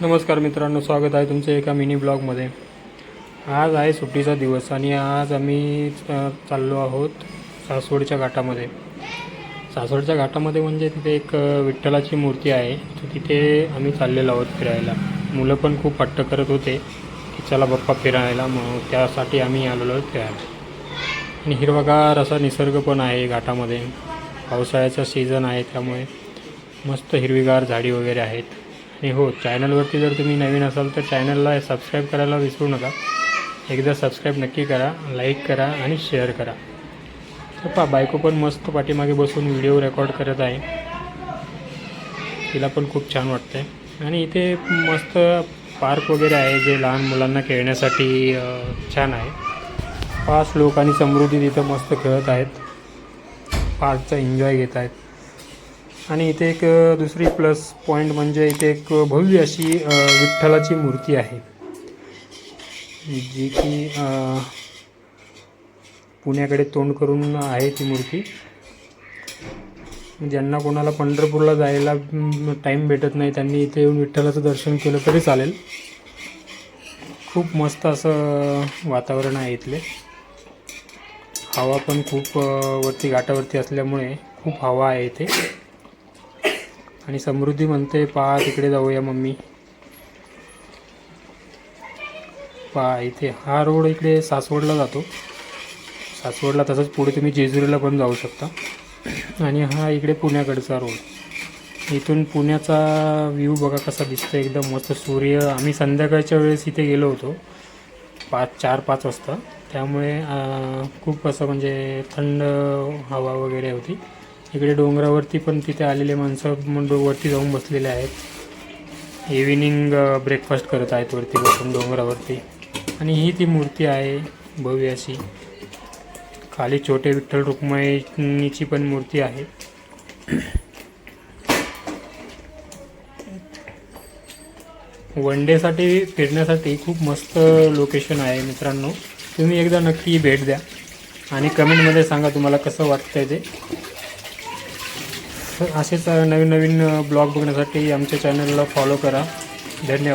नमस्कार मित्रांनो स्वागत आहे तुमचं एका मिनी ब्लॉगमध्ये. आज आहे सुट्टीचा दिवस आणि आज आम्ही चाललो आहोत सासवडच्या घाटामध्ये. सासवडच्या घाटामध्ये म्हणजे तिथे एक विठ्ठलाची मूर्ती आहे. तर तिथे आम्ही चाललेलो आहोत फिरायला. मुलं पण खूप हट्ट करत होते की चला बाप्पा फिरायला मग त्यासाठी आम्ही आलेलो आहोत फिरायला. आणि हिरवागार असा निसर्ग पण आहे घाटामध्ये. पावसाळ्याचा सीझन आहे त्यामुळे मस्त हिरवीगार झाडी वगैरे आहेत. आणि हो चॅनलवरती जर तुम्ही नवीन असाल तर चॅनलला सबस्क्राईब करायला विसरू नका. एकदा सबस्क्राईब नक्की करा लाईक करा आणि शेअर करा. तर पा बायको पण मस्त पाठीमागे बसून व्हिडिओ रेकॉर्ड करत आहे. तिला पण खूप छान वाटते आणि इथे मस्त पार्क वगैरे आहे जे लहान मुलांना खेळण्यासाठी छान आहे. पाच लोक आणि समृद्धी तिथं मस्त खेळत आहेत. पार्कचा एन्जॉय घेत आहेत. आणि इथे एक दुसरी प्लस पॉईंट म्हणजे इथे एक भव्य अशी विठ्ठलाची मूर्ती आहे. जी की पुण्याकडे तोंड करून आहे ती मूर्ती. ज्यांना कोणाला पंढरपूरला जायला टाईम भेटत नाही त्यांनी इथे येऊन विठ्ठलाचं दर्शन केलं तरी चालेल. खूप मस्त असं वातावरण आहे इथले. हवा पण खूप वरती घाटावरती असल्यामुळे खूप हवा आहे इथे. आणि समृद्धी म्हणते पहा तिकडे जाऊया मम्मी. पहा इथे हा रोड इकडे सासवडला जातो. सासवडला तसंच पुढे तुम्ही जेजुरीला पण जाऊ शकता. आणि हा इकडे पुण्याकडचा रोड. इथून पुण्याचा व्ह्यू बघा कसा दिसतो एकदम मस्त सूर्य. आम्ही संध्याकाळच्या वेळेस इथे गेलो होतो पाच चार पाच वाजता. त्यामुळे खूप असं म्हणजे थंड हवा वगैरे होती. इकडे डोंगरावरती पण तिथे आलेले माणसं वरती जाऊन बसलेले आहेत. इव्हिनिंग ब्रेकफास्ट करत आहेत वरती बसून डोंगरावरती. आणि ही ती मूर्ती आहे भव्य अशी. खाली छोटे विठ्ठल रुक्माईची पण मूर्ती आहे. वन डेसाठी फिरण्यासाठी खूप मस्त लोकेशन आहे मित्रांनो. तुम्ही एकदा नक्की भेट द्या. आणि कमेंटमध्ये सांगा तुम्हाला कसं वाटतंय ते. असेच नवीन नवीन ब्लॉग बघण्यासाठी आमच्या चॅनलला फॉलो करा. धन्यवाद.